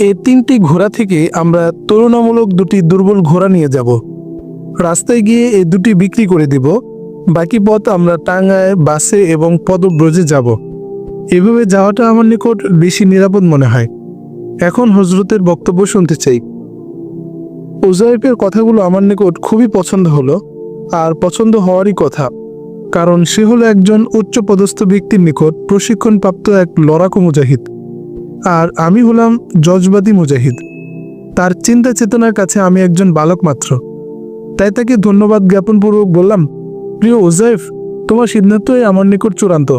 এই তিনটি ঘোড়া থেকে আমরা তুলনামূলক দুটি দুর্বল ঘোড়া নিয়ে যাব। রাস্তায় গিয়ে এই দুটি বিক্রি করে দিব। বাকি পথ আমরা টাঙ্গায়, বাসে এবং পদব্রজে যাব। এভাবে যাওয়াটা আমার নিকট বেশি নিরাপদ মনে হয়। এখন হজরতের বক্তব্য শুনতে চাই। উজাইফের কথাগুলো আমার নিকট খুবই পছন্দ হলো, আর পছন্দ হওয়ারই কথা। কারণ সে হলো একজন উচ্চপদস্থ ব্যক্তির নিকট প্রশিক্ষণপ্রাপ্ত এক লড়াকু মুজাহিদ। আর আমি হলাম জজবাদী মুজাহিদ। তার চিন্তা চেতনার কাছে আমি একজন বালক মাত্র। তাই তাকে ধন্যবাদ জ্ঞাপনপূর্বক বললাম, প্রিয় ওজাইফ তোমার সিদ্ধান্তই আমার নিকট চূড়ান্ত।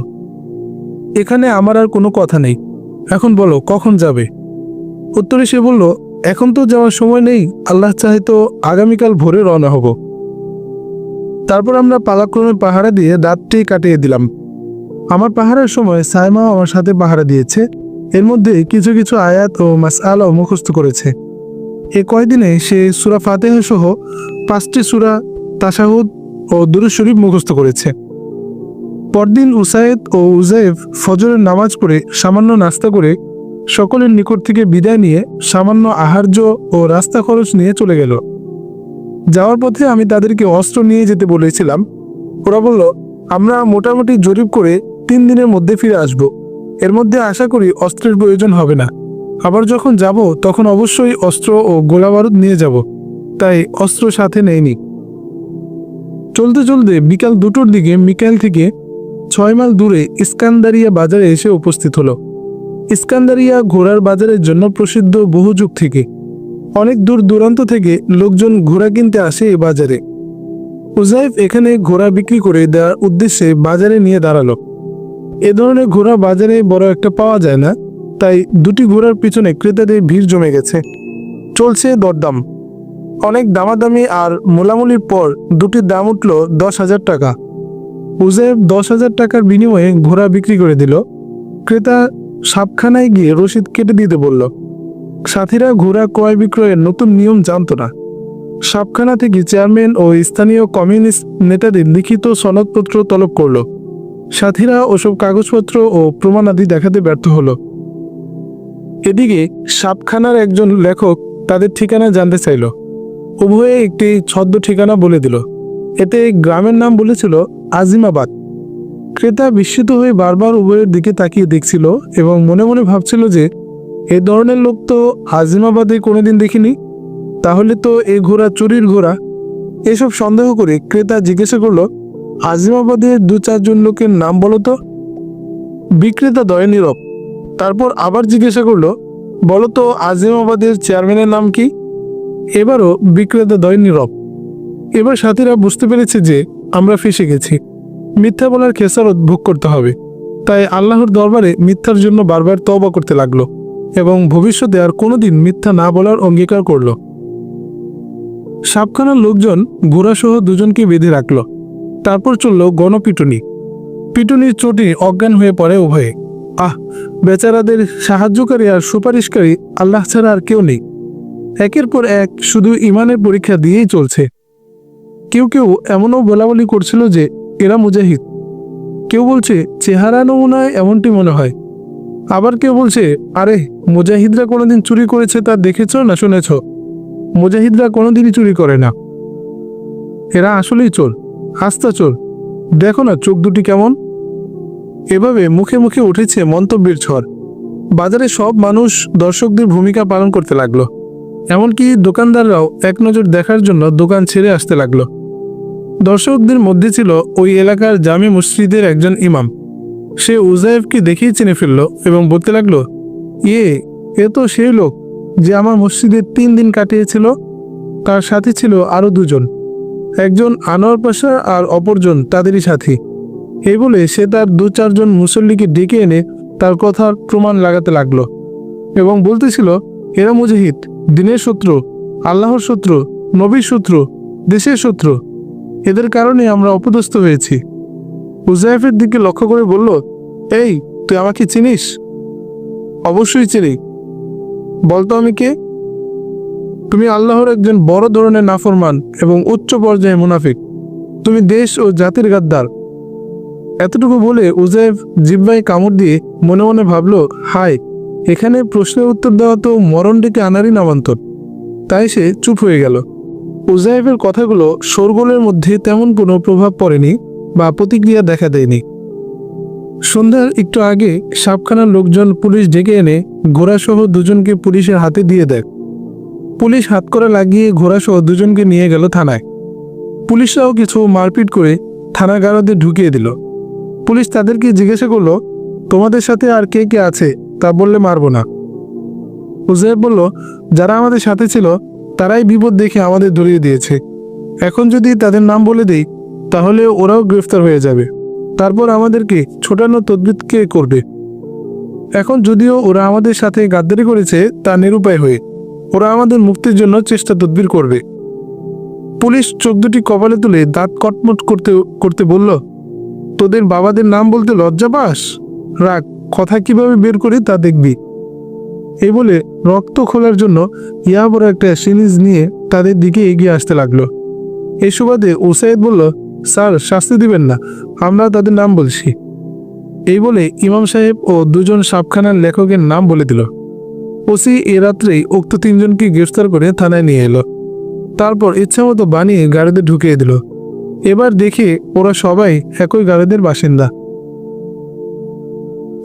এখানে আমার আর কোনো কথা নেই। এখন বলো, কখন যাবে? উত্তরে সে বলল, এখন তো যাওয়ার সময় নেই, আল্লাহ চাহে তো আগামীকাল ভোরে রওনা হব। তারপর আমরা পালাক্রমে পাহারা দিয়ে রাতটি কাটিয়ে দিলাম। আমার পাহারার সময় সাইমাও আমার সাথে পাহারা দিয়েছে। এর মধ্যে কিছু কিছু আয়াত ও মাস আলাও মুখস্থ করেছে। এ কয়দিনে সে সুরা ফাতেহা সহ পাঁচটি সুরা তাসাহুদ ও দুরুদ শরীফ মুখস্থ করেছে। পরদিন উসায়েদ ও উজাইফ ফজরের নামাজ পড়ে সামান্য নাস্তা করে সকলের নিকট থেকে বিদায় নিয়ে সামান্য আহার্য ও রাস্তা খরচ নিয়ে চলে গেল। যাওয়ার পথে আমি তাদেরকে অস্ত্র নিয়ে যেতে বলেছিলাম। ওরা বলল, আমরা মোটামুটি জরিপ করে তিন দিনের মধ্যে ফিরে আসব। এর মধ্যে আশা করি অস্ত্রের প্রয়োজন হবে না। আবার যখন যাব, তখন অবশ্যই অস্ত্র ও গোলাবারুদ নিয়ে যাব। তাই অস্ত্র সাথে নেয়নি চলতে চলতে বিকাল দুটোর দিকে মিকাইল থেকে ছয় মাইল দূরে ইস্কান্দারিয়া বাজারে এসে উপস্থিত হলো। ইস্কান্দারিয়া ঘোড়ার বাজারের জন্য প্রসিদ্ধ বহু যুগ থেকে। অনেক দূর দূরান্ত থেকে লোকজন ঘোড়া কিনতে আসে এই বাজারে। উজাইফ এখানে ঘোড়া বিক্রি করে দেওয়ার উদ্দেশ্যে বাজারে নিয়ে দাঁড়াল। এ ধরনের ঘোড়া বাজারে বড় একটা পাওয়া যায় না, তাই দুটি ঘোড়ার পিছনে ক্রেতাদের ভিড় জমে গেছে। চলছে দরদাম। অনেক দামাদামি আর মোলামুলির পর দুটির দাম উঠল দশ হাজার টাকা। উজেব দশ হাজার টাকার বিনিময়ে ঘোড়া বিক্রি করে দিল। ক্রেতা সাপখানায় গিয়ে রসিদ কেটে দিতে বলল, সাথীরা ঘোড়া ক্রয় বিক্রয়ের নতুন নিয়ম জানত না। সাপখানা থেকে চেয়ারম্যান ও স্থানীয় কমিউনিস্ট নেতাদের লিখিত সনদপত্র তলব করল। সাথীরা ওসব কাগজপত্র ও প্রমাণাদি দেখাতে ব্যর্থ হলো। এদিকে সাপখানার একজন লেখক তাদের ঠিকানা জানতে চাইল। উভয়ে একটি ছদ্ম ঠিকানা বলে দিল। এতে গ্রামের নাম বলেছিল আজিমাবাদ। ক্রেতা বিস্মিত হয়ে বারবার উভয়ের দিকে তাকিয়ে দেখছিল এবং মনে মনে ভাবছিল যে, এ ধরনের লোক তো আজিমাবাদে কোনোদিন দেখিনি। তাহলে তো এ ঘোড়া চুরির ঘোড়া। এসব সন্দেহ করে ক্রেতা জিজ্ঞাসা করল আজিমাবাদের দু চারজন লোকের নাম বলো তো? বিক্রেতা দয়ে নীরব। তারপর আবার জিজ্ঞাসা করল, বলো তো আজিমাবাদের চেয়ারম্যানের নাম কি? এবারও বিক্রেতা দয় নীরব। এবার সাথীরা বুঝতে পেরেছে যে আমরা ফেসে গেছি। মিথ্যা বলার খেসারত ভোগ করতে হবে। তাই আল্লাহর দরবারে মিথ্যার জন্য বারবার তবা করতে লাগল এবং ভবিষ্যতে আর কোনোদিন মিথ্যা না বলার অঙ্গীকার করল। সাপখানার লোকজন ঘোড়াসহ দুজনকে বেঁধে রাখল। তারপর চলল গণপিটুনি। পিটুনির চোটে অজ্ঞান হয়ে পড়ে উভয়ে। আহ, বেচারাদের সাহায্যকারী আর সুপারিশকারী আল্লাহ ছাড়া আর কেউ নেই। একের পর এক শুধু ইমানের পরীক্ষা দিয়েই চলছে। কেউ কেউ এমনও বলাবলি করছিল যে এরা মুজাহিদ। কেউ বলছে চেহারা নমুনায় এমনটি মনে হয়। আবার কেউ বলছে, আরে, মুজাহিদরা কোনোদিন চুরি করেছে তা দেখেছ না শুনেছ? মুজাহিদরা কোনোদিনই চুরি করে না। এরা আসলেই চোর। হাস্তা চোর। দেখো না চোখ দুটি কেমন। এভাবে মুখে মুখে উঠেছে মন্তব্যের ঝড়। বাজারে সব মানুষ দর্শকদের ভূমিকা পালন করতে লাগল। এমনকি দোকানদাররাও এক নজর দেখার জন্য দোকান ছেড়ে আসতে লাগল। দর্শকদের মধ্যে ছিল ওই এলাকার জামে মসজিদের একজন ইমাম। সে উজায়েবকে দেখেই চিনে ফেলল এবং বলতে লাগল ইয়ে এ তো সেই লোক যে আমার মসজিদে তিন দিন কাটিয়েছিল। তার সাথে ছিল আরও দুজন। একজন আনোয়ার পাশা আর অপরজন তাদেরই সাথী। এই বলে সে তার দু চারজন মুসল্লিকে ডেকে এনে তার কথার প্রমাণ লাগাতে লাগল এবং বলতেছিল, এরা মুজাহিদ, দিনের শত্রু, আল্লাহর শত্রু, নবীর শত্রু, দেশের শত্রু। এদের কারণে আমরা অপদস্থ হয়েছি। উজাইফের দিকে লক্ষ্য করে বলল, এই, তুই আমাকে চিনিস? অবশ্যই চিনি। বলতো আমি কে? তুমি আল্লাহর একজন বড় ধরনের নাফরমান এবং উচ্চ পর্যায়ে মুনাফিক। তুমি দেশ ও জাতির গাদ্দার। এতটুকু বলে উজাইফ জিব্বাই কামড় দিয়ে মনে মনে ভাবল, হায়, এখানে প্রশ্নের উত্তর দেওয়া তো মরণ ডেকে আনারই নামান্তর। তাই সে চুপ হয়ে গেল। উজাইফের কথাগুলো শোরগোলের মধ্যে তেমন কোনো প্রভাব পড়েনি বা প্রতিক্রিয়া দেখা দেয়নি। সন্ধ্যার একটু আগে সাপখানার লোকজন পুলিশ ডেকে এনে ঘোড়াসহ দুজনকে পুলিশের হাতে দিয়ে দেয়। পুলিশ হাত করা লাগিয়ে ঘোড়াসহ দুজনকে নিয়ে গেল থানায়। পুলিশরাও কিছু মারপিট করে থানা গারদে ঢুকিয়ে দিল। পুলিশ তাদেরকে জিজ্ঞাসা করল, তোমাদের সাথে আর কে কে আছে? তা বললে, মারবো না। হুজেব বলল, যারা আমাদের সাথে ছিল, তারাই বিপদ দেখে আমাদের ধরিয়ে দিয়েছে। এখন যদি তাদের নাম বলে দেই, তাহলে ওরাও গ্রেফতার হয়ে যাবে। তারপর আমাদেরকে ছোটানো তদবির কে করবে। এখন যদিও ওরা আমাদের সাথে গাদ্দারি করেছে, তা নিরুপায় হয়ে ওরা আমাদের মুক্তির জন্য চেষ্টা তদবির করবে। পুলিশ চোখ দুটি কপালে তুলে দাঁত কটমট করতে করতে বলল, তোদের বাবাদের নাম বলতে লজ্জা পাস? রাগ কথা কীভাবে বের করি তা দেখবি। এই বলে রক্ত খোলার জন্য ইয়া বড় একটা সিরিজ নিয়ে তাদের দিকে এগিয়ে আসতে লাগল। এ সুবাদে ওসাইদ বলল, স্যার, শাস্তি দিবেন না, আমরা তাদের নাম বলছি। এই বলে ইমাম সাহেব ও দুজন সাবখানার লেখকের নাম বলে দিল। ওসি এ রাত্রেই উক্ত তিনজনকে গ্রেফতার করে থানায় নিয়ে এলো। তারপর ইচ্ছামতো বানিয়ে গাড়িতে ঢুকিয়ে দিল। এবার দেখে ওরা সবাই একই গাড়িদের বাসিন্দা।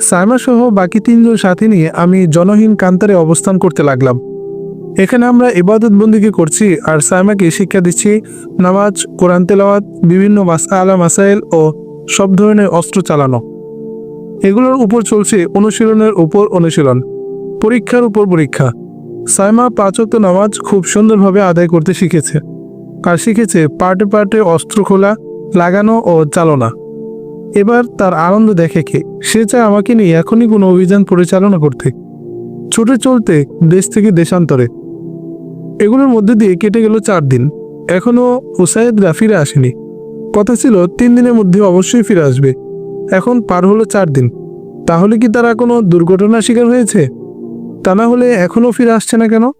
সাইমা সহ বাকি তিনজন সাথী নিয়ে আমি জনহীন কান্তারে অবস্থান করতে লাগলাম। এখানে আমরা ইবাদত বন্দিকে করছি আর সাইমাকে শিক্ষা দিচ্ছি নামাজ, কোরআন তেলাওয়াত, বিভিন্ন মাসআলা মাসাইল ও সব ধরনের অস্ত্র চালানো। এগুলোর উপর চলছে অনুশীলনের উপর অনুশীলন। পরীক্ষার উপর পরীক্ষা। সাইমা পাঁচক্ত নামাজ খুব সুন্দরভাবে আদায় করতে শিখেছে। আর শিখেছে পার্টে পার্টে অস্ত্র খোলা, লাগানো ও চালনা। এবার তার আনন্দ দেখে কে? সে চায় আমাকে নিয়ে এখনই কোনো অভিযান পরিচালনা করতে। ছুটে চলতে দেশ থেকে দেশান্তরে। এগুলোর মধ্যে দিয়ে কেটে গেল চার দিন। এখনও ওসায়েদরা ফিরে আসেনি। কথা ছিল তিন দিনের মধ্যে অবশ্যই ফিরে আসবে। এখন পার হলো চার দিন। তাহলে কি তারা কোনো দুর্ঘটনার শিকার হয়েছে? তা না হলে এখনও ফিরে আসছে না কেন?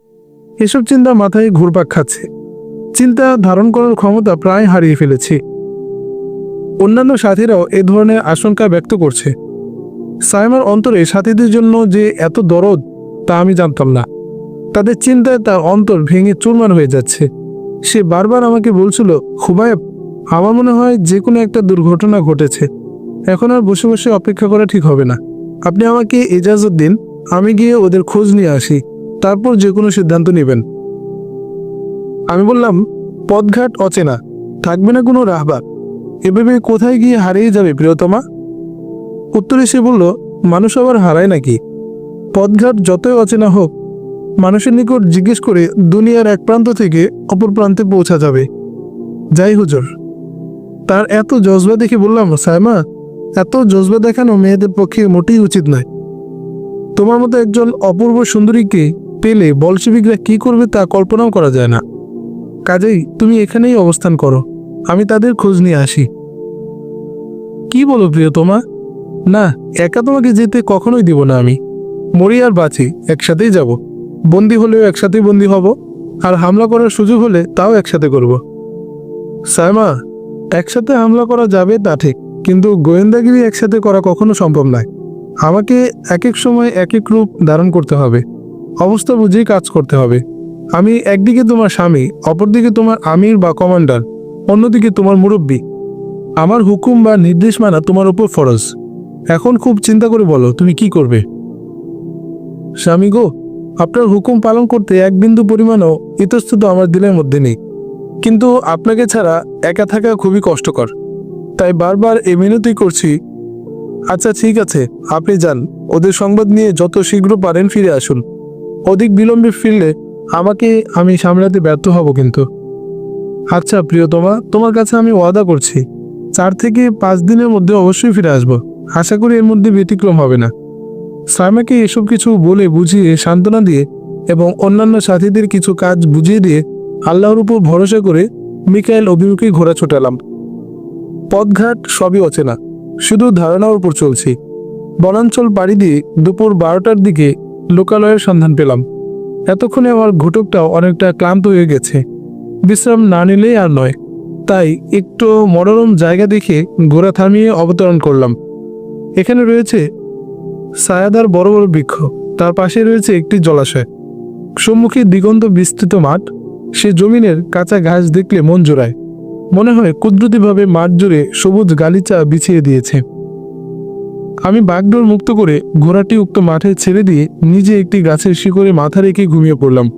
এসব চিন্তা মাথায় ঘুরপাক খাচ্ছে। চিন্তা ধারণ করার ক্ষমতা প্রায় হারিয়ে ফেলেছি। অন্যান্য সাথীরাও এ ধরনের আশঙ্কা ব্যক্ত করছে। সাইমার অন্তরে সাথীদের জন্য যে এত দরদ, তা আমি জানতাম না। তাদের চিন্তায় তার অন্তর ভেঙে চুরমার হয়ে যাচ্ছে। সে বারবার আমাকে বলছিল, খুবায়েব, আমার মনে হয় যে কোনো একটা দুর্ঘটনা ঘটেছে। এখন আর বসে বসে অপেক্ষা করা ঠিক হবে না। আপনি আমাকে এজাজত দিন। আমি গিয়ে ওদের খোঁজ নিয়ে আসি, তারপর যে কোনো সিদ্ধান্ত নেবেন। আমি বললাম, পথঘাট অচেনা, থাকবে না কোনো রাহবার এভাবে কোথায় গিয়ে হারিয়ে যাবে প্রিয়তমা? উত্তরে সে বলল, মানুষ আবার হারায় নাকি? পথঘাট যতই অচেনা হোক, মানুষের নিকট জিজ্ঞেস করে দুনিয়ার এক প্রান্ত থেকে অপর প্রান্তে পৌঁছা যাবে। যাই হুজুর তার এত জজবা দেখে বললাম সাইমা এত জজবা দেখানো মেয়েদের পক্ষে মোটেই উচিত নয়। তোমার মতো একজন অপূর্ব সুন্দরীকে পেলে বলশিবিকরা কি করবে তা কল্পনাও করা যায় না। কাজেই তুমি এখানেই অবস্থান করো। আমি তাদের খোঁজ নিয়ে আসি। কি বলো প্রিয়তমা না, একা তোমাকে যেতে কখনোই দিব না আমি। মরি আর বাঁচি, একসাথেই যাব। বন্দি হলেও একসাথেই বন্দি হব। আর হামলা করার সুযোগ হলে তাও একসাথে করব। সাইমা, একসাথে হামলা করা যাবে তা ঠিক, কিন্তু গোয়েন্দাগিরি একসাথে করা কখনো সম্ভব নয়। আমাকে এক এক সময় এক এক রূপ ধারণ করতে হবে। অবস্থা বুঝেই কাজ করতে হবে। আমি একদিকে তোমার স্বামী, অপরদিকে তোমার আমির বা কমান্ডার, অন্যদিকে তোমার মুরব্বী। আমার হুকুম বা নির্দেশ মানা তোমার উপর ফরজ। এখন খুব চিন্তা করে বলো, তুমি কি করবে? স্বামী গো, আপনার হুকুম পালন করতে এক বিন্দু পরিমাণও ইতস্তত আমার দিলের মধ্যে নেই। কিন্তু আপনাকে ছাড়া একা থাকা খুবই কষ্টকর। তাই বারবার এ মিনতি করছি আচ্ছা ঠিক আছে। আপনি যান। ওদের সংবাদ নিয়ে যত শীঘ্র পারেন ফিরে আসুন। অধিক বিলম্বে ফিরলে আমাকে আমি সামলাতে ব্যর্থ হব কিন্তু। আচ্ছা প্রিয়তমা, তোমার কাছে আমি ওয়াদা করছি। চার থেকে পাঁচ দিনের মধ্যে অবশ্যই ফিরে আসব। আশা করি এর মধ্যে ব্যতিক্রম হবে না। সাইমাকে এসব কিছু বলে বুঝিয়ে সান্ত্বনা দিয়ে এবং অন্যান্য সাথীদের কিছু কাজ বুঝিয়ে দিয়ে আল্লাহর উপর ভরসা করে মিকাইল অভিমুখে ঘোরা ছোটালাম। পথঘাট সবই অচেনা। শুধু ধারণার উপর চলছি। বনাঞ্চল পাড়ি দিয়ে দুপুর বারোটার দিকে লোকালয়ের সন্ধান পেলাম। এতক্ষণে আমার ঘটকটাও অনেকটা ক্লান্ত হয়ে গেছে। বিশ্রাম না নিলেই আর নয়। তাই একটু মনোরম জায়গা দেখে ঘোড়া থামিয়ে অবতরণ করলাম। এখানে রয়েছে সায়াদার বড় বড় বৃক্ষ। তার পাশে রয়েছে একটি জলাশয়। সম্মুখে দিগন্ত বিস্তৃত মাঠ। সে জমিনের কাঁচা ঘাস দেখলে মন জোড়ায়। মনে হয় কুদরতিভাবে মাঠ জুড়ে সবুজ গালিচা বিছিয়ে দিয়েছে। আমি বাগডোর মুক্ত করে ঘোড়াটি উক্ত মাঠে ছেড়ে দিয়ে নিজে একটি গাছের শিকড়ে মাথা রেখে ঘুমিয়ে পড়লাম।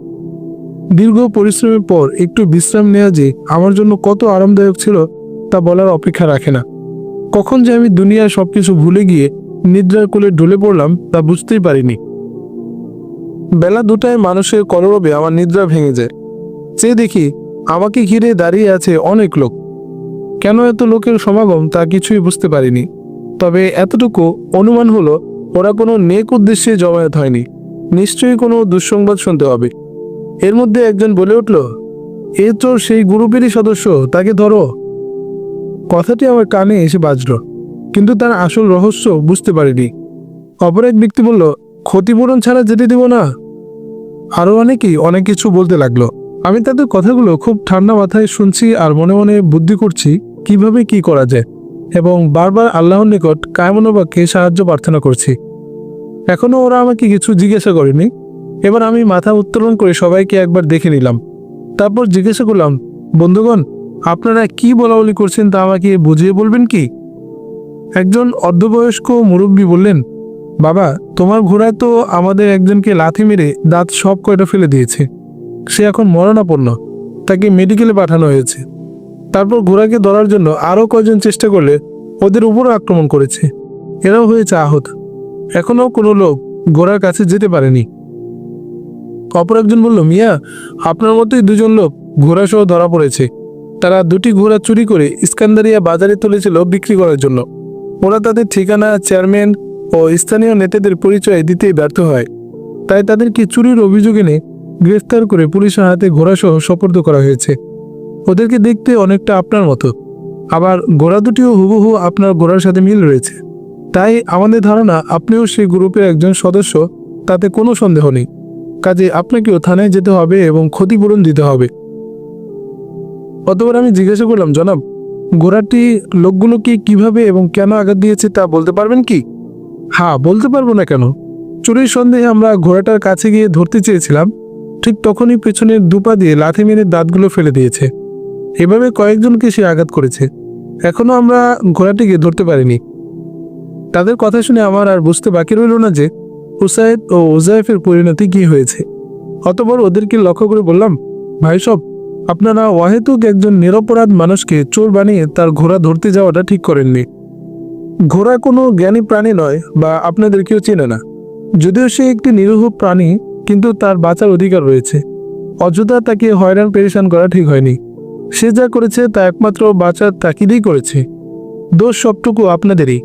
দীর্ঘ পরিশ্রমের পর একটু বিশ্রাম নেওয়া যে আমার জন্য কত আরামদায়ক ছিল তা বলার অপেক্ষা রাখে না। কখন যে আমি দুনিয়ার সবকিছু ভুলে গিয়ে নিদ্রার কোলে ঢলে পড়লাম তা বুঝতেই পারিনি। বেলা দুটায় মানুষের কলরবে আমার নিদ্রা ভেঙে যায়। চেয়ে দেখি আমাকে ঘিরে দাঁড়িয়ে আছে অনেক লোক। কেন এত লোকের সমাগম তা কিছুই বুঝতে পারিনি। তবে এতটুকু অনুমান হলো, ওরা কোনো নেক উদ্দেশ্যে জমায়েত হয়নি। নিশ্চয়ই কোনো দুঃসংবাদ শুনতে হবে। এর মধ্যে একজন বলে উঠল, এ তো সেই গ্রুপেরই সদস্য, তাকে ধরো। কথাটি আমার কানে এসে বাজল, কিন্তু তার আসল রহস্য বুঝতে পারিনি। অপর এক ব্যক্তি বলল, ক্ষতিপূরণ ছাড়া যেতে দেব না? আরও অনেকেই অনেক কিছু বলতে লাগল। আমি তাদের কথাগুলো খুব ঠান্ডা মাথায় শুনছি আর মনে মনে বুদ্ধি করছি কীভাবে কি করা যায়। এবং বারবার আল্লাহর নিকট কায়মনোবাক্যে সাহায্য প্রার্থনা করছি। এখনও ওরা আমাকে কিছু জিজ্ঞাসা করেনি। এবার আমি মাথা উত্তোলন করে সবাইকে একবার দেখে নিলাম। তারপর জিজ্ঞাসা করলাম, বন্ধুগণ, আপনারা কি বলা বলি করছেন তা আমাকে বুঝিয়ে বলবেন কি? একজন অর্ধবয়স্ক মুরব্বী বললেন, বাবা, তোমার ঘোড়ায় তো আমাদের একজনকে লাথি মেরে দাঁত সব কয়টা ফেলে দিয়েছে। সে এখন মরণাপন্ন। তাকে মেডিকেলে পাঠানো হয়েছে। তারপর ঘোড়াকে ধরার জন্য আরও কয়জন চেষ্টা করলে ওদের উপরও আক্রমণ করেছে। এরাও হয়েছে আহত। এখনও কোনো লোক ঘোড়ার কাছে যেতে পারেনি। অপর একজন বলল, মিয়া, আপনার মতোই দুজন লোক ঘোড়া সহ ধরা পড়েছে। তারা দুটি ঘোড়া চুরি করে ইস্কান্দারিয়া বাজারে তুলেছিল বিক্রি করার জন্য। ওরা তাদের ঠিকানা, চেয়ারম্যান ও স্থানীয় নেতাদের পরিচয় দিতেই ব্যর্থ হয়। তাই তাদেরকে চুরির অভিযোগ এনে গ্রেফতার করে পুলিশের হাতে ঘোড়াসহ সোপর্দ করা হয়েছে। ওদেরকে দেখতে অনেকটা আপনার মতো। আবার ঘোড়া দুটিও হুবহু আপনার ঘোড়ার সাথে মিল রয়েছে। তাই আমাদের ধারণা, আপনিও সেই গ্রুপের একজন সদস্য, তাতে কোনো সন্দেহ নেই। কাজে আপনাকেও থানায় যেতে হবে এবং ক্ষতিপূরণ দিতে হবে। অতবার আমি জিজ্ঞাসা করলাম, জনাব, ঘোড়াটি লোকগুলোকে কীভাবে এবং কেন আঘাত দিয়েছে তা বলতে পারবেন কি? হ্যাঁ বলতে পারব না কেন। চুরির সন্দেহে আমরা ঘোড়াটার কাছে গিয়ে ধরতে চেয়েছিলাম। ঠিক তখনই পেছনের দুপা দিয়ে লাথি মেরে দাঁতগুলো ফেলে দিয়েছে। এভাবে কয়েকজনকে সে আঘাত করেছে। এখনও আমরা ঘোড়াটিকে ধরতে পারিনি। তাদের কথা শুনে আমার আর বুঝতে বাকি রইল না যে উসাইদ ও ওজাইফের পরিণতি কি হয়েছে। অতপর ওদেরকে লক্ষ্য করে বললাম, ভাই সব, আপনারা ওয়াহেতুক একজন নিরপরাধ মানুষকে চোর বানিয়ে তার ঘোড়া ধরতে যাওয়াটা ঠিক করেননি। ঘোড়া কোনো জ্ঞানী প্রাণী নয় বা আপনাদের কেউ চেনে না। যদিও সে একটি নিরীহ প্রাণী কিন্তু তার বাঁচার অধিকার রয়েছে। অযথা তাকে হয়রান পেরেশান করা ঠিক হয়নি। সে যা করেছে তা একমাত্র বাঁচার তাকিদেই করেছে। দোষ সবটুকু আপনাদেরই।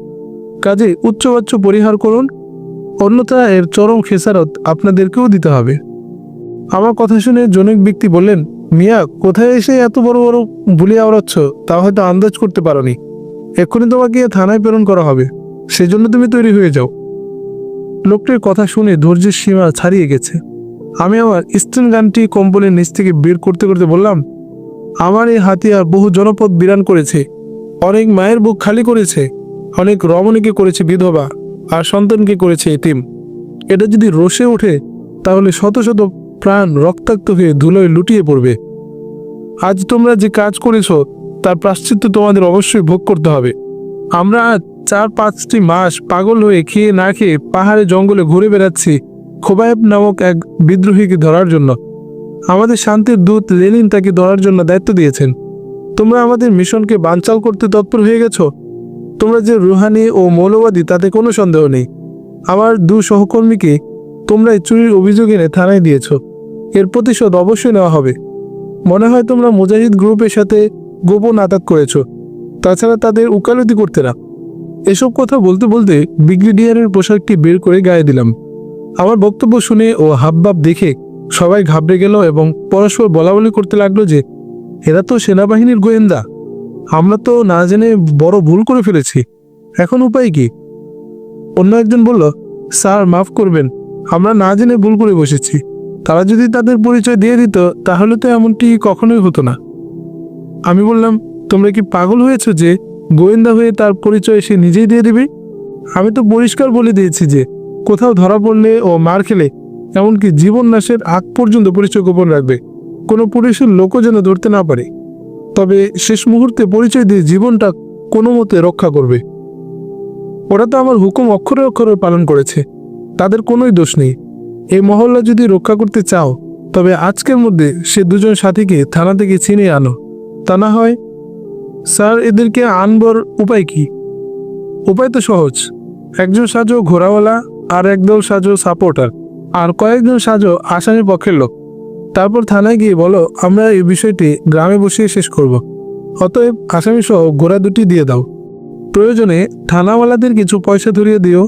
কাজে উচ্চবাচ্য পরিহার করুন। অন্যথা এর চরম খেসারত আপনাদেরকেও দিতে হবে। আমার কথা শুনে জনক ব্যক্তি বললেন, মিয়া, কোথায় এসে এত বড় বড় বুলি আওড়াচ্ছ? তা হয়তো আন্দাজ করতে পারোনি। এক্ষুনি তোমাকে থানায় প্রেরণ করা হবে। সেজন্য তুমি তৈরি হয়ে যাও। লোকটির কথা শুনে ধৈর্যের সীমা ছাড়িয়ে গেছে। আমি আমার স্টেন গানটি কম্বলের নিচ থেকে বের করতে করতে বললাম, আমার এই হাতিয়ার বহু জনপদ বিরান করেছে, অনেক মায়ের বুক খালি করেছে, অনেক রমণীকে করেছে বিধবা আর সন্তানকে করেছে এতিম। এটা যদি রসে ওঠে, তাহলে শত শত প্রাণ রক্তাক্ত হয়ে ধুলোয় লুটিয়ে পড়বে। আজ তোমরা যে কাজ করেছ, তার প্রাশ্চিত্য তোমাদের অবশ্যই ভোগ করতে হবে। আমরা আজ চার পাঁচটি মাস পাগল হয়ে খেয়ে না খেয়ে পাহাড়ে জঙ্গলে ঘুরে বেড়াচ্ছি খোবায়েব নামক এক বিদ্রোহীকে ধরার জন্য। আমাদের শান্তির দূত লেনিন তাকে ধরার জন্য দায়িত্ব দিয়েছেন। তোমরা আমাদের মিশনকে বানচাল করতে তৎপর হয়ে গেছো? তোমরা যে রুহানি ও মৌলবাদী, তাতে কোনো সন্দেহ নেই। আমার দু সহকর্মীকে তোমরা চুরির অভিযোগ এনে থানায় দিয়েছ। এর প্রতিশোধ অবশ্যই নেওয়া হবে। মনে হয় তোমরা মুজাহিদ গ্রুপের সাথে গোপন আঘাত করেছ। তাছাড়া তাদের উকালতি করতে না। এসব কথা বলতে বলতে ব্রিগেডিয়ারের পোশাকটি বের করে গায়ে দিলাম। আমার বক্তব্য শুনে ও হাবভাব দেখে সবাই ঘাবড়ে গেল এবং পরস্পর বলা বলি করতে লাগল যে, এরা তো সেনাবাহিনীর গোয়েন্দা। আমরা তো না জেনে বড় ভুল করে ফেলেছি। এখন উপায় কি? অন্য একজন বলল, স্যার, মাফ করবেন। আমরা না জেনে ভুল করে বসেছি। তারা যদি তাদের পরিচয় দিয়ে দিত, তাহলে তো এমনটি কখনোই হতো না। আমি বললাম, তোমরা কি পাগল হয়েছো যে গোয়েন্দা হয়ে তার পরিচয় সে নিজেই দিয়ে দেবে? আমি তো পরিষ্কার বলে দিয়েছি যে, কোথাও ধরা পড়লে ও মার খেলে, এমনকি জীবন নাশের আগ পর্যন্ত পরিচয় গোপন রাখবে। কোনো পুলিশের লোকও যেন ধরতে না পারে। তবে শেষ মুহূর্তে পরিচয় দিয়ে জীবনটা কোনো মতে রক্ষা করবে। ওরা তো আমার হুকুম অক্ষরে অক্ষরে পালন করেছে। তাদের কোনোই দোষ নেই। এই মহল্লা যদি রক্ষা করতে চাও, তবে আজকের মধ্যে সে দুজন সাথীকে থানা থেকে ছিনিয়ে আনো। তা না হয় স্যার, এদেরকে আনবার উপায় কি? উপায় তো সহজ। একজন সাজো ঘোড়াওয়ালা আর একদল সাজো সাপোর্টার। আর কয়েকজন সাজো আসামি পক্ষের লোক। তারপর থানায় গিয়ে বলো, আমরা এই বিষয়টি গ্রামে বসিয়ে শেষ করব। অতএব আসামি সহ ঘোড়া দুটি দিয়ে দাও। প্রয়োজনে থানাওয়ালাদের কিছু পয়সা ধরিয়ে দিও।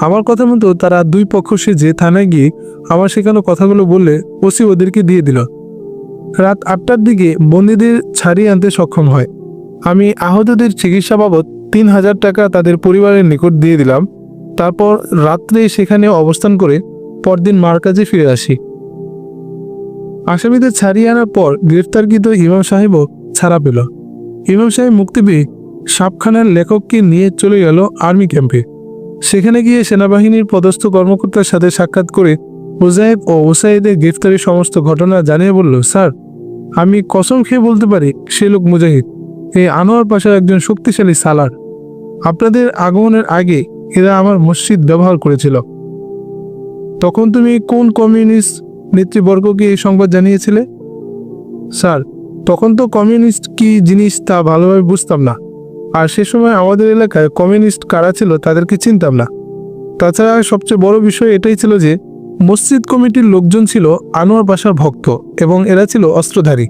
আমার কথা মতো তারা দুই পক্ষ সেজে থানায় গিয়ে আমার শেখানো কথাগুলো বললে ওসি ওদেরকে দিয়ে দিল। রাত আটটার দিকে বন্দীদের ছাড়িয়ে আনতে সক্ষম হয়। আমি আহতদের চিকিৎসা বাবদ তিন হাজার টাকা তাদের পরিবারের নিকট দিয়ে দিলাম। তারপর রাত্রে সেখানে অবস্থান করে পরদিন মার কাছে ফিরে আসি। আসামিদের ছাড়িয়ে আনার পর গ্রেফতারকৃত ইমাম সাহেবও ছাড়া পেল। ইমাম সাহেব মুক্তি পেয়ে সাপখানার লেখককে নিয়ে চলে গেল আর্মি ক্যাম্পে। সেখানে গিয়ে সেনাবাহিনীর পদস্থ কর্মকর্তার সাথে সাক্ষাৎ করে ওজাহেব ও ওসাইদের গ্রেফতারের সমস্ত ঘটনা জানিয়ে বলল, স্যার, আমি কসম খেয়ে বলতে পারি, সে লোক মুজাহিদ। এই আনোয়ার পাশার একজন শক্তিশালী সালার। আপনাদের আগমনের আগে এরা আমার মসজিদ ব্যবহার করেছিল। তখন তুমি কোন কমিউনিস্ট নেতৃবর্গকে এই সংবাদ জানিয়েছিলে? স্যার, তখন তো কমিউনিস্ট কি জিনিস তা ভালোভাবে বুঝতাম না। আর সে সময় আমাদের এলাকায় কমিউনিস্ট কারা ছিল তাদেরকে চিনতাম না। তাছাড়া সবচেয়ে বড় বিষয় এটাই ছিল যে, মসজিদ কমিটির লোকজন ছিল আনোয়ার পাশার ভক্ত এবং এরা ছিল অস্ত্রধারী।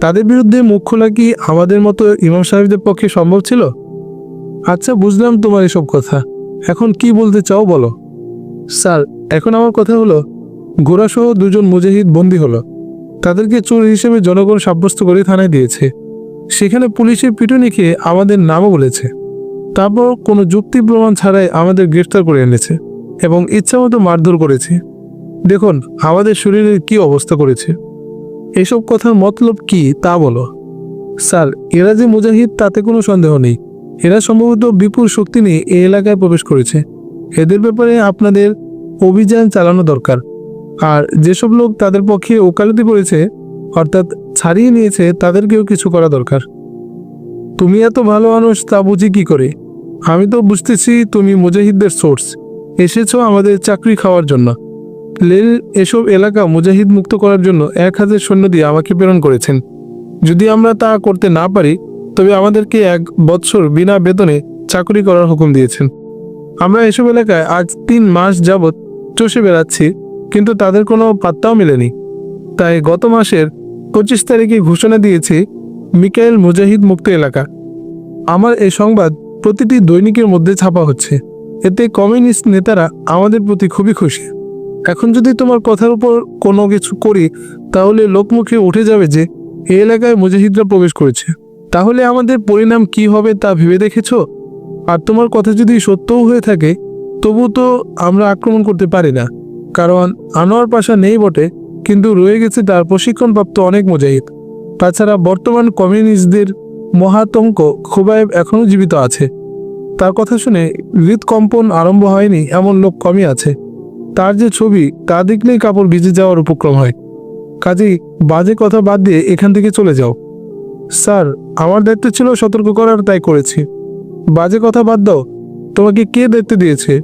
তাদের বিরুদ্ধে মুখ খোলা কি আমাদের মতো ইমাম সাহেবদের পক্ষে সম্ভব ছিল? আচ্ছা বুঝলাম তোমার এসব কথা। এখন কি বলতে চাও বলো? স্যার, এখন আমার কথা হলো ঘোড়াসহ দুজন মুজাহিদ বন্দী হলো। তাদেরকে চোর হিসেবে জনগণ সাব্যস্ত করে থানায় দিয়েছে। সেখানে পুলিশের পিটুনি খেয়ে আমাদের নামও বলেছে। তারপর কোনো যুক্তি প্রমাণ ছাড়াই আমাদের গ্রেফতার করে এনেছে এবং ইচ্ছামতো মারধর করেছে। দেখুন, আমাদের শরীরের কি অবস্থা করেছে। এসব কথার মতলব কি তা বলো। স্যার, এরা যে মুজাহিদ, তাতে কোনো সন্দেহ নেই। এরা সম্ভবত বিপুল শক্তি নিয়ে এই এলাকায় প্রবেশ করেছে। এদের ব্যাপারে আপনাদের অভিযান চালানো দরকার। আর যেসব লোক তাদের পক্ষে ওকালতি করেছে, অর্থাৎ ছাড়িয়ে নিয়েছে, তাদেরকেও কিছু করা দরকার। তুমি এত ভালো মানুষ, তা বুঝি কি করে? আমি তো বুঝতেছি তুমি মুজাহিদদের সোর্স। এসেছ আমাদের চাকরি খাওয়ার জন্য। লেল, এসব এলাকা মুজাহিদ মুক্ত করার জন্য এক হাজার সৈন্য দিয়ে আমাকে প্রেরণ করেছেন। যদি আমরা তা করতে না পারি, তবে আমাদেরকে এক বৎসর বিনা বেতনে চাকরি করার হুকুম দিয়েছেন। আমরা এসব এলাকায় আজ তিন মাস যাবৎ চষে বেড়াচ্ছি, কিন্তু তাদের কোনো পাত্তাও মেলেনি। তাই গত মাসের পঁচিশ তারিখে ঘোষণা দিয়েছি, মিকাইল মুজাহিদ মুক্ত এলাকা। আমার এই সংবাদ প্রতিটি দৈনিকের মধ্যে ছাপা হচ্ছে। এতে কমিউনিস্ট নেতারা আমাদের প্রতি খুবই খুশি। এখন যদি তোমার কথার উপর কোনো কিছু করি, তাহলে লোকমুখে উঠে যাবে যে এই এলাকায় মুজাহিদরা প্রবেশ করেছে। তাহলে আমাদের পরিণাম কি হবে তা ভেবে দেখেছ? আর তোমার কথা যদি সত্যও হয়ে থাকে, তবু তো আমরা আক্রমণ করতে পারি না। কারণ আনোয়ার পাশা নেই বটে, কিন্তু রয়ে গেছে তার প্রশিক্ষণপ্রাপ্ত অনেক মুজাহিদ। তাছাড়া বর্তমান কমিউনিস্টদের মহাতঙ্ক খোবায়েব এখনও জীবিত আছে। তার কথা শুনে হৃদকম্পন আরম্ভ হয়নি, এমন লোক কমই আছে। তার যে ছবি, তা দেখলেই কাপড় ভিজে যাওয়ার উপক্রম হয়। কাজেই বাজে কথা বাদ দিয়ে এখান থেকে চলে যাও। স্যার, আমার দায়িত্ব ছিল সতর্ক করার, তাই করেছি। বাজে কথা বাদ দাও, তোমাকে কে দায়িত্ব দিয়েছে?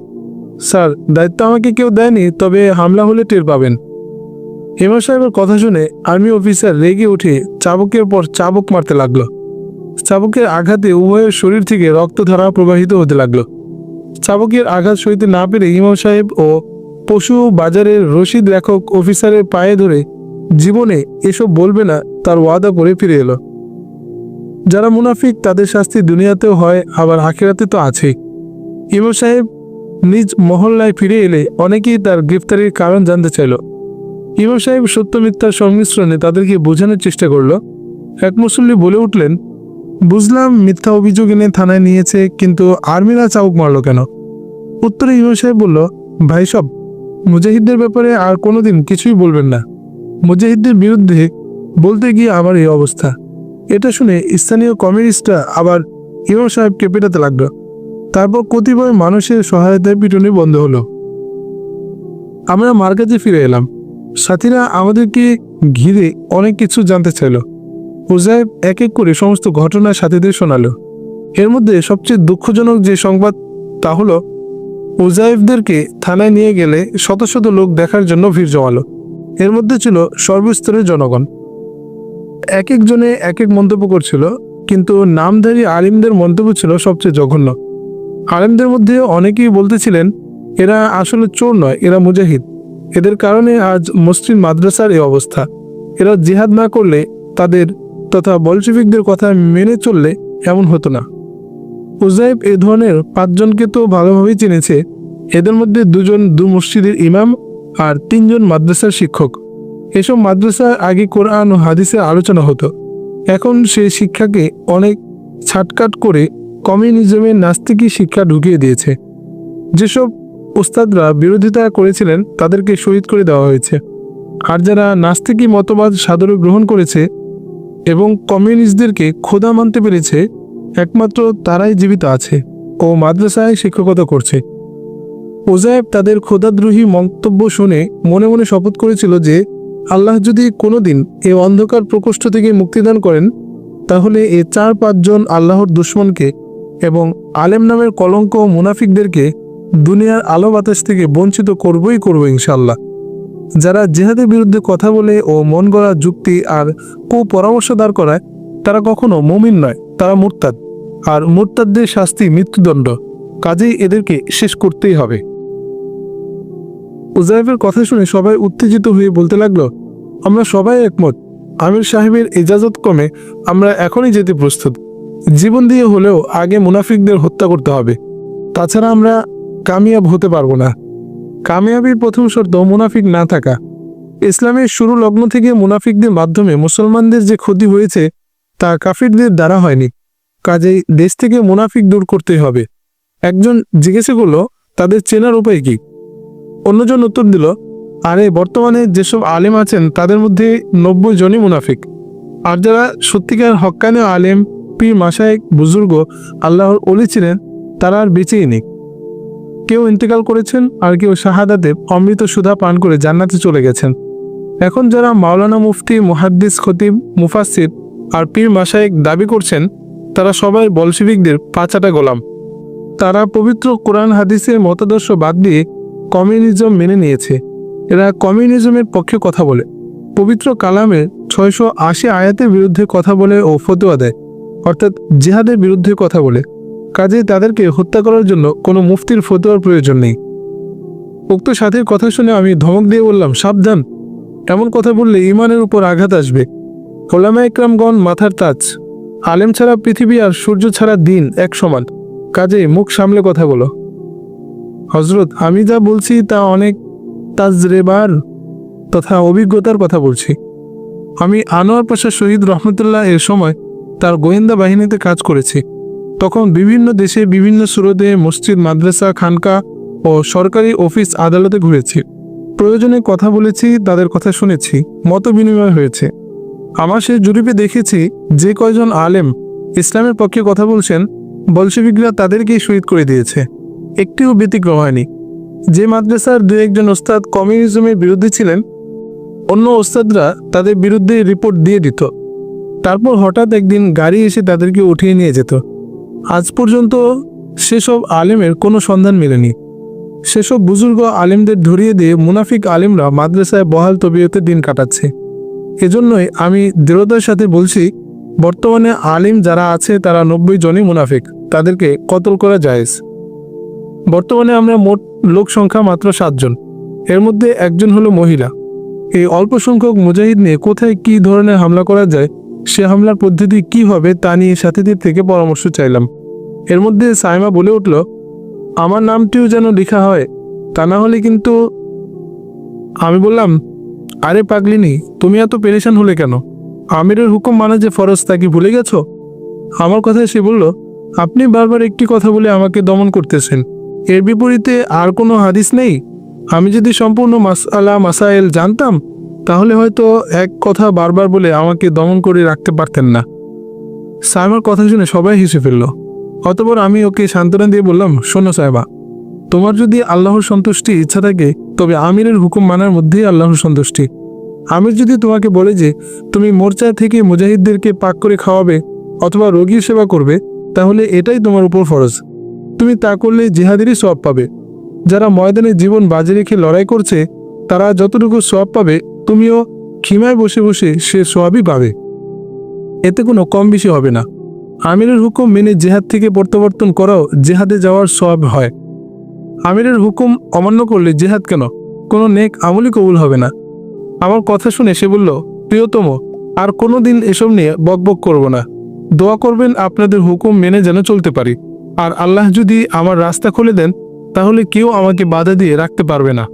স্যার, দায়িত্ব আমাকে কেউ দেয়নি, তবে হামলা হলে টের পাবেন। হেমা সাহেবের কথা শুনে আর্মি অফিসার রেগে উঠে চাবুকের পর চাবুক মারতে লাগল। চাবুকের আঘাতে উভয়ের শরীর থেকে রক্তধারা প্রবাহিত হতে লাগল। চাবুকের আঘাত সইতে না পেরে ইমাম সাহেব ও পশু বাজারের রশিদ লেখক অফিসারের পায়ে ধরে জীবনে এসব বলবে না, তার ওয়াদা করে ফিরে এলো। যারা মুনাফিক, তাদের শাস্তি দুনিয়াতেও হয়, আবার আখেরাতে তো আছেই। ইমাম সাহেব নিজ মহল্লায় ফিরে এলে অনেকেই তার গ্রেফতারির কারণ জানতে চাইল। ইমাম সাহেব সত্য মিথ্যার সংমিশ্রণে তাদেরকে বোঝানোর চেষ্টা করল। এক মুসল্লি বলে উঠলেন, বুঝলাম মিথ্যা অভিযোগ এনে থানায় নিয়েছে, কিন্তু আর্মিরা চাউক মারল কেন? উত্তরে ইমাম সাহেব বলল, ভাই সব মুজাহিদদের ব্যাপারে আর কোনোদিন কিছুই বলবেন না। মুজাহিদদের বিরুদ্ধে বলতে গিয়ে আমার এই অবস্থা। এটা শুনে স্থানীয় কমিউনিস্টরা আবার ইমাম সাহেবকে পেটাতে লাগল। তারপর কতিপয় মানুষের সহায়তায় পিটুনি বন্ধ হলো। আমরা মার কাছে ফিরে এলাম। সাথীরা আমাদেরকে ঘিরে অনেক কিছু জানতে চাইল। হুজাইব এক এক করে সমস্ত ঘটনা সাথীদের শোনালো। এর মধ্যে সবচেয়ে দুঃখজনক যে সংবাদ তা হলো উজাইফদেরকে থানায় নিয়ে গেলে শত শত লোক দেখার জন্য ভিড় জমালো। এর মধ্যে ছিল সর্বস্তরের জনগণ। এক একজনে এক এক মন্তব্য করছিল, কিন্তু নামধারী আলিমদের মন্তব্য ছিল সবচেয়ে জঘন্য। আলিমদের মধ্যে অনেকেই বলতেছিলেন, এরা আসলে চোর নয়, এরা মুজাহিদ। এদের কারণে আজ মসজিদ মাদ্রাসার এই অবস্থা। এরা জিহাদ না করলে তাদের তথা বলশিবিকদের কথা মেনে চললে এমন হতো না। উজাইব এ ধরনের পাঁচজনকে তো ভালোভাবেই চিনেছে। এদের মধ্যে দুজন দু মসজিদের ইমাম আর তিনজন মাদ্রাসার শিক্ষক। এসব মাদ্রাসার আগে কোরআন ও হাদিসের আলোচনা হতো। এখন সেই শিক্ষাকে অনেক ছাটকাট করে কমিউনিজমের নাস্তিকী শিক্ষা ঢুকিয়ে দিয়েছে। যেসব ওস্তাদরা বিরোধিতা করেছিলেন তাদেরকে শহীদ করে দেওয়া হয়েছে। আর যারা নাস্তিকী মতবাদ সাদরে গ্রহণ করেছে এবং কমিউনিস্টদেরকে খোদা মানতে পেরেছে একমাত্র তারাই জীবিত আছে ও মাদ্রাসায় শিক্ষকতা করছে। ওজায়েব তাদের খোদাদ্রোহী মন্তব্য শুনে মনে মনে শপথ করেছিল যে আল্লাহ যদি কোনোদিন এ অন্ধকার প্রকোষ্ঠ থেকে মুক্তিদান করেন, তাহলে এ চার পাঁচজন আল্লাহর দুশ্মনকে এবং আলেম নামের কলঙ্ক ও মুনাফিকদেরকে দুনিয়ার আলো বাতাস থেকে বঞ্চিত করবই করব ইনশাল্লাহ যারা জেহাদের বিরুদ্ধে কথা বলে ও মন গড়া যুক্তি আর কুপরামর্শ দাঁড় করায়, তারা কখনো মমিন নয়, তারা মুরতাদ। আর মুরতাদদের শাস্তি মৃত্যুদণ্ড। কাজেই এদেরকে শেষ করতেই হবে। উজাইফের কথা শুনে সবাই উত্তেজিত হয়ে বলতে লাগল, আমরা সবাই একমত। আমির সাহেবের ইজাজত কমে আমরা এখনই যেতে প্রস্তুত। জীবন দিয়ে হলেও আগে মুনাফিকদের হত্যা করতে হবে। তাছাড়া আমরা কামিয়াব হতে পারব না। কামিয়াবির প্রথম শর্ত মুনাফিক না থাকা। ইসলামের শুরু লগ্ন থেকে মুনাফিকদের মাধ্যমে মুসলমানদের যে ক্ষতি হয়েছে তা কাফিরদের দ্বারা হয়নি। কাজেই দেশ থেকে মুনাফিক দূর করতেই হবে। একজন জিজ্ঞেস করল, তাদের চেনার উপায় কি? অন্যজন উত্তর দিল, আরে, বর্তমানে যেসব আলেম আছেন, তাদের মধ্যে নব্বই জনই মুনাফিক। আর যারা সত্যিকার হক্কানে আলেম, পীর মাসায়েক বুজুর্গ, আল্লাহর অলি ছিলেন, তারা আর বেঁচেই নেই। কেউ ইন্তেকাল করেছেন আর কেউ শাহাদাতে অমৃত সুধা পান করে জান্নাতে চলে গেছেন। এখন যারা মাওলানা মুফতি, মুহাদ্দিস, খতিব মুফাসির আর পীর মাসায়েক দাবি করছেন তারা সবাই বলশিবিকদের পাঁচাটা গোলাম। তারা পবিত্র কোরআন হাদিসের মতাদর্শ বাদ দিয়ে কমিউনিজম মেনে নিয়েছে। এরা কমিউনিজমের পক্ষে কথা বলে। পবিত্র কালামের ছয়শো আশি আয়াতের বিরুদ্ধে কথা বলে ও ফতোয়া দেয়। অর্থাৎ জিহাদের বিরুদ্ধে কথা বলে। কাজেই তাদেরকে হত্যা করার জন্য কোনো মুফতির ফতোয়ার প্রয়োজন নেই। উক্ত সাথীর কথা শুনে আমি ধমক দিয়ে বললাম, সাবধান। এমন কথা বললে ইমানের উপর আঘাত আসবে। ওলামা ইকরামগণ মাথার তাজ। আলেম ছাড়া পৃথিবী আর সূর্য ছাড়া দিন এক সমান। কাজে মুখ সামলে কথা বলো। হজরত আমি যা বলছি তা অনেক তাজরেবার তথা অভিজ্ঞতার কথা বলছি। আমি আনোয়ার পাশা শহীদ রহমতুল্লাহ এর সময় তার গোয়েন্দা বাহিনীতে কাজ করেছি। তখন বিভিন্ন দেশে বিভিন্ন সুরতে মসজিদ, মাদ্রাসা, খানকা ও সরকারি অফিস আদালতে ঘুরেছি। প্রয়োজনে কথা বলেছি, তাদের কথা শুনেছি মত বিনিময় হয়েছে। আমার সে জরিপে দেখেছি যে কয়জন আলেম ইসলামের পক্ষে কথা বলছেন বলশেবিকরা তাদেরকেই শহীদ করে দিয়েছে। একটিও ব্যতিক্রম হয়নি। যে মাদ্রাসার দু একজন ওস্তাদ কমিউনিজমের বিরুদ্ধে ছিলেন, অন্য ওস্তাদরা তাদের বিরুদ্ধে রিপোর্ট দিয়ে দিত। তারপর হঠাৎ একদিন গাড়ি এসে তাদেরকে উঠিয়ে নিয়ে যেত। আজ পর্যন্ত সেসব আলেমের কোনো সন্ধান মেলেনি। সেসব বুজুর্গ আলেমদের ধরিয়ে দিয়ে মুনাফিক আলেমরা মাদ্রাসায় বহাল তবিয়তে দিন কাটাচ্ছে। এজন্যই আমি দৃঢ়তার সাথে বলছি, বর্তমানে আলিম যারা আছে তারা নব্বই জনই মুনাফিক, তাদেরকে কতল করা জায়েজ? বর্তমানে আমরা মোট লোক সংখ্যা মাত্র সাতজন এর মধ্যে একজন হলো মহিলা। এই অল্প সংখ্যক মুজাহিদ নিয়ে কোথায় কি ধরনের হামলা করা যায়, সে হামলার পদ্ধতি কি হবে তা নিয়ে সাথীদের থেকে পরামর্শ চাইলাম। এর মধ্যে সাইমা বলে উঠল, আমার নামটিও যেন লেখা হয়, তা না হলে কিন্তু, আমি বললাম আরে পাগলিনি, তুমি এত পেরেশান হলে কেন? আমিরের হুকুম মানা যে ফরজ তা কি ভুলে গেছো? আমার কথায় সে বলল, আপনি বারবার একটি কথা বলে আমাকে দমন করতেছেন। এর বিপরীতে আর কোনো হাদিস নেই? আমি যদি সম্পূর্ণ মাসালা মাসাইল জানতাম, তাহলে হয়তো এক কথা বারবার বলে আমাকে দমন করে রাখতে পারতেন না। সাইমার কথা শুনে সবাই হেসে ফেলল। অতপর আমি ওকে সান্ত্বনা দিয়ে বললাম, শোনো সাহেবা তোমার যদি আল্লাহর সন্তুষ্টি ইচ্ছা থাকে, তবে আমিরের হুকুম মানার মধ্যেই আল্লাহর সন্তুষ্টি। আমির যদি তোমাকে বলে যে, তুমি মোর্চা থেকে মুজাহিদদেরকে পাক করে খাওয়াবে অথবা রোগীর সেবা করবে, তাহলে এটাই তোমার উপর ফরজ। তুমি তা করলে জিহাদেরই সব পাবে। যারা ময়দানে জীবন বাজে রেখে লড়াই করছে, তারা যতটুকু সব পাবে, তুমিও খিমায় বসে বসে সে সবই পাবে। এতে কোনো কম বেশি হবে না। আমিরের হুকুম মেনে জেহাদ থেকে প্রত্যাবর্তন করাও জেহাদে যাওয়ার সব হয়। আমিরের হুকুম অমান্য করলে জেহাদ কেন? কোনো নেক আমলই কবুল হবে না। আমার কথা শুনে সে বলল, প্রিয়তম, আর কোনো দিন এসব নিয়ে বকবক করব না। দোয়া করবেন আপনাদের হুকুম মেনে যেন চলতে পারি। আর আল্লাহ যদি আমার রাস্তা খুলে দেন, তাহলে কেউ আমাকে বাধা দিয়ে রাখতে পারবে না।